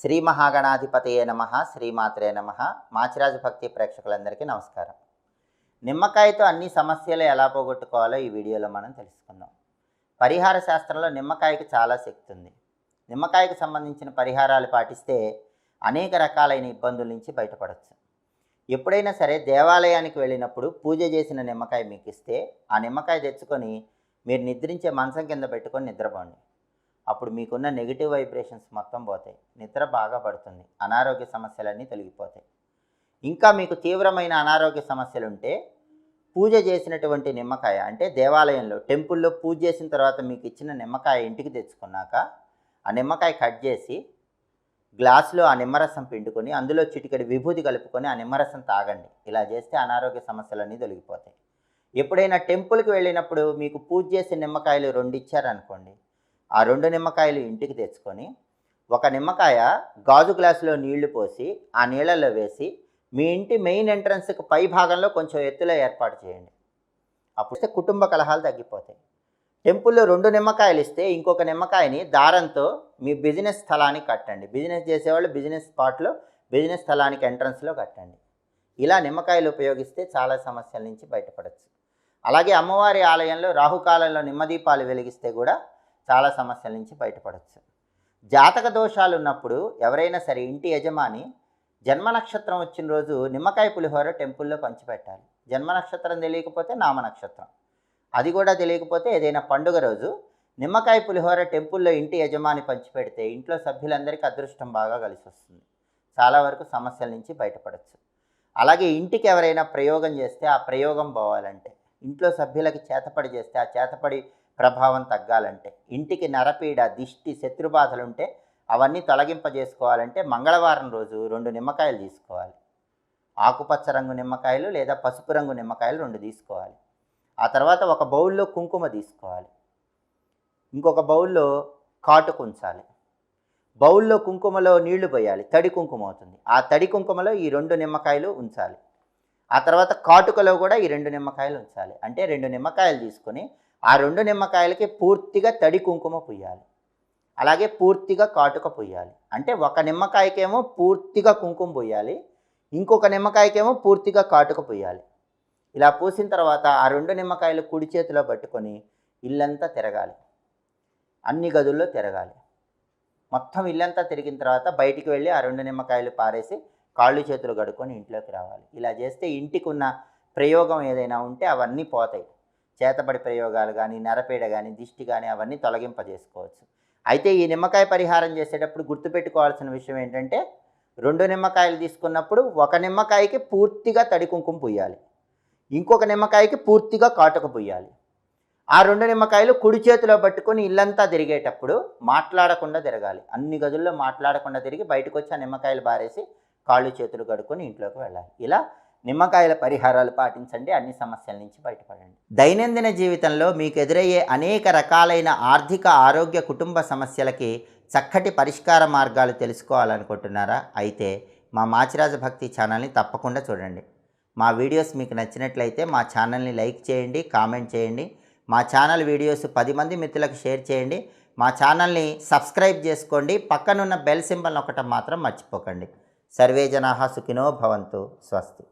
శ్రీ మహాగణాధిపతయే నమ శ్రీమాత్రే నమ. మాచిరాజు భక్తి ప్రేక్షకులందరికీ నమస్కారం. నిమ్మకాయతో అన్ని సమస్యలు ఎలా పోగొట్టుకోవాలో ఈ వీడియోలో మనం తెలుసుకుందాం. పరిహార శాస్త్రంలో నిమ్మకాయకి చాలా శక్తి ఉంది. నిమ్మకాయకు సంబంధించిన పరిహారాలు పాటిస్తే అనేక రకాలైన ఇబ్బందుల నుంచి బయటపడవచ్చు ఎప్పుడైనా సరే దేవాలయానికి వెళ్ళినప్పుడు పూజ చేసిన నిమ్మకాయ మీకు ఇస్తే ఆ నిమ్మకాయ తెచ్చుకొని మీరు నిద్రించే మంచం కింద పెట్టుకొని నిద్రపోండి. అప్పుడు మీకున్న నెగిటివ్ వైబ్రేషన్స్ మొత్తం పోతాయి. నిద్ర బాగా పడుతుంది. అనారోగ్య సమస్యలన్నీ తొలగిపోతాయి. ఇంకా మీకు తీవ్రమైన అనారోగ్య సమస్యలు ఉంటే పూజ చేసినటువంటి నిమ్మకాయ అంటే దేవాలయంలో టెంపుల్లో పూజ చేసిన తర్వాత మీకు ఇచ్చిన నిమ్మకాయ ఇంటికి తెచ్చుకున్నాక ఆ నిమ్మకాయ కట్ చేసి గ్లాసులో ఆ నిమ్మరసం పిండుకొని అందులో చిటికెడు విభూతి కలుపుకొని ఆ నిమ్మరసం తాగండి. ఇలా చేస్తే అనారోగ్య సమస్యలన్నీ తొలగిపోతాయి. ఎప్పుడైనా టెంపుల్కి వెళ్ళినప్పుడు మీకు పూజ చేసే నిమ్మకాయలు రెండు ఇచ్చారనుకోండి ఆ రెండు నిమ్మకాయలు ఇంటికి తెచ్చుకొని ఒక నిమ్మకాయ గాజు గ్లాసులో నీళ్ళు పోసి ఆ నీళ్ళల్లో వేసి మీ ఇంటి మెయిన్ ఎంట్రన్స్కి పై భాగంలో కొంచెం ఎత్తులో ఏర్పాటు చేయండి. అప్పుడు కుటుంబ కలహాలు తగ్గిపోతాయి. టెంపుల్లో రెండు నిమ్మకాయలు ఇస్తే ఇంకొక నిమ్మకాయని దారంతో మీ బిజినెస్ స్థలానికి కట్టండి. బిజినెస్ చేసేవాళ్ళు బిజినెస్ స్పాట్లో బిజినెస్ స్థలానికి ఎంట్రన్స్లో కట్టండి. ఇలా నిమ్మకాయలు ఉపయోగిస్తే చాలా సమస్యల నుంచి బయటపడవచ్చు అలాగే అమ్మవారి ఆలయంలో రాహుకాలంలో నిమ్మదీపాలు వెలిగిస్తే కూడా చాలా సమస్యల నుంచి బయటపడవచ్చు జాతక దోషాలు ఉన్నప్పుడు ఎవరైనా సరే ఇంటి యజమాని జన్మ నక్షత్రం వచ్చిన రోజు నిమ్మకాయ పులిహోర టెంపుల్లో పంచిపెట్టాలి. జన్మ నక్షత్రం తెలియకపోతే నామ నక్షత్రం. అది కూడా తెలియకపోతే ఏదైనా పండుగ రోజు నిమ్మకాయ పులిహోర టెంపుల్లో ఇంటి యజమాని పంచిపెడితే ఇంట్లో సభ్యులందరికీ అదృష్టం బాగా కలిసి వస్తుంది చాలా వరకు సమస్యల నుంచి బయటపడవచ్చు అలాగే ఇంటికి ఎవరైనా ప్రయోగం చేస్తే ఆ ప్రయోగం పోవాలంటే ఇంట్లో సభ్యులకి చేతపడి చేస్తే ఆ చేతపడి ప్రభావం తగ్గాలంటే ఇంటికి నరపీడ దిష్టి శత్రుబాధలుంటే అవన్నీ తొలగింపజేసుకోవాలంటే మంగళవారం రోజు రెండు నిమ్మకాయలు తీసుకోవాలి. ఆకుపచ్చ రంగు నిమ్మకాయలు లేదా పసుపు రంగు నిమ్మకాయలు రెండు తీసుకోవాలి. ఆ తర్వాత ఒక బౌల్లో కుంకుమ తీసుకోవాలి. ఇంకొక బౌల్లో కాటుకు ఉంచాలి బౌల్లో కుంకుమలో నీళ్ళు పోయాలి తడి కుంకుమ అవుతుంది. ఆ తడి కుంకుమలో ఈ రెండు నిమ్మకాయలు ఉంచాలి. ఆ తర్వాత కాటుకలో కూడా ఈ రెండు నిమ్మకాయలు ఉంచాలి. అంటే రెండు నిమ్మకాయలు తీసుకొని ఆ రెండు నిమ్మకాయలకి పూర్తిగా తడి కుంకుమ పుయ్యాలి. అలాగే పూర్తిగా కాటుక పుయ్యాలి. అంటే ఒక నిమ్మకాయకేమో పూర్తిగా కుంకుమ పుయ్యాలి. ఇంకొక నిమ్మకాయకేమో పూర్తిగా కాటుక పుయ్యాలి. ఇలా పూసిన తర్వాత ఆ రెండు నిమ్మకాయలు కుడి చేతిలో పట్టుకొని ఇల్లంతా తిరగాలి. అన్ని గదుల్లో తిరగాలి. మొత్తం ఇల్లంతా తిరిగిన తర్వాత బయటికి వెళ్ళి ఆ రెండు నిమ్మకాయలు పారేసి కాళ్ళు చేతులు కడుక్కొని ఇంట్లోకి రావాలి. ఇలా చేస్తే ఇంటికి ఉన్న ప్రయోగం ఏదైనా ఉంటే అవన్నీ పోతాయి. చేతబడి ప్రయోగాలు కానీ నరపీడ కానీ దిష్టి కానీ అవన్నీ తొలగింపజేసుకోవచ్చు. అయితే ఈ నిమ్మకాయ పరిహారం చేసేటప్పుడు గుర్తుపెట్టుకోవాల్సిన విషయం ఏంటంటే రెండు నిమ్మకాయలు తీసుకున్నప్పుడు ఒక నిమ్మకాయకి పూర్తిగా తడి కుంకుమ పుయ్యాలి ఇంకొక నిమ్మకాయకి పూర్తిగా కాటుక పుయ్యాలి ఆ రెండు నిమ్మకాయలు కుడి చేతిలో పట్టుకొని ఇల్లంతా తిరిగేటప్పుడు మాట్లాడకుండా తిరగాలి. అన్ని గదుల్లో మాట్లాడకుండా తిరిగి బయటకు వచ్చి ఆ నిమ్మకాయలు బారేసి కాళ్ళు చేతులు కడుక్కొని ఇంట్లోకి వెళ్ళాలి. ఇలా నిమ్మకాయల పరిహారాలు పాటించండి అన్ని సమస్యల నుంచి బయటపడండి. దైనందిన జీవితంలో మీకు ఎదురయ్యే అనేక రకాలైన ఆర్థిక ఆరోగ్య కుటుంబ సమస్యలకి చక్కటి పరిష్కార మార్గాలు తెలుసుకోవాలనుకుంటున్నారా? అయితే మా మాచిరాజ భక్తి ఛానల్ని తప్పకుండా చూడండి. మా వీడియోస్ మీకు నచ్చినట్లయితే మా ఛానల్ని లైక్ చేయండి కామెంట్ చేయండి. మా ఛానల్ వీడియోస్ పది మంది మిత్రులకు షేర్ చేయండి. మా ఛానల్ని సబ్స్క్రైబ్ చేసుకోండి. పక్కనున్న బెల్ సింబల్ ఒకటం మాత్రం మర్చిపోకండి. సర్వే జనాహ సుఖినో భవంతు. స్వస్తి.